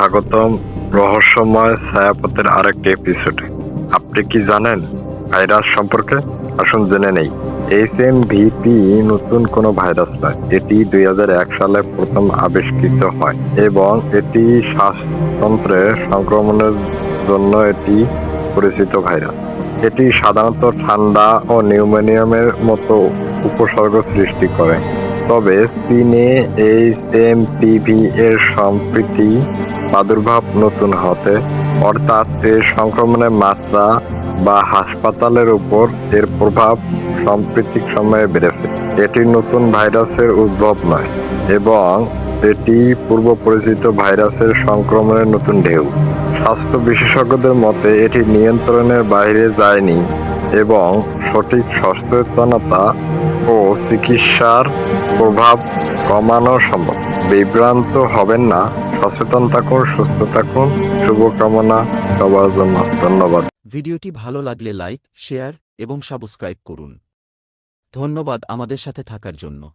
স্বাগতম রহস্যময় ছায়াপথের আরেকটি এপিসোডে আপনি কি জানেন ভাইরাস সম্পর্কে? আসুন জেনে নেই। এইচ এম ভিপি নতুন কোনো ভাইরাস নয়। এটি দুই হাজার এক সালে প্রথম আবিষ্কৃত হয় এবং এটি শ্বাসতন্ত্রের সংক্রমণের জন্য এটি পরিচিত ভাইরাস। এটি সাধারণত ঠান্ডা ও নিউমোনিয়ামের মতো উপসর্গ সৃষ্টি করে। তবে চীনে এইচ এম পিভি এর সম্প্রতি প্রাদুর্ভাব নতুন হতে, অর্থাৎ এর সংক্রমণের মাত্রা বা হাসপাতালের উপর এর প্রভাব সাম্প্রতিক সময়ে বেড়েছে। এটি নতুন ভাইরাসের উদ্ভব নয় এবং এটি পূর্ব পরিচিত ভাইরাসের সংক্রমণের নতুন ঢেউ। স্বাস্থ্য বিশেষজ্ঞদের মতে, এটি নিয়ন্ত্রণের বাইরে যায়নি এবং সঠিক সচেতনতা ও চিকিৎসার প্রভাব কমানো সম্ভব। বিভ্রান্ত হবেন না। সচেতন থাকুন, সুস্থ থাকুন। শুভকামনা সবার জন্য। ধন্যবাদ। ভিডিওটি ভালো লাগলে লাইক, শেয়ার এবং সাবস্ক্রাইব করুন। ধন্যবাদ আমাদের সাথে থাকার জন্য।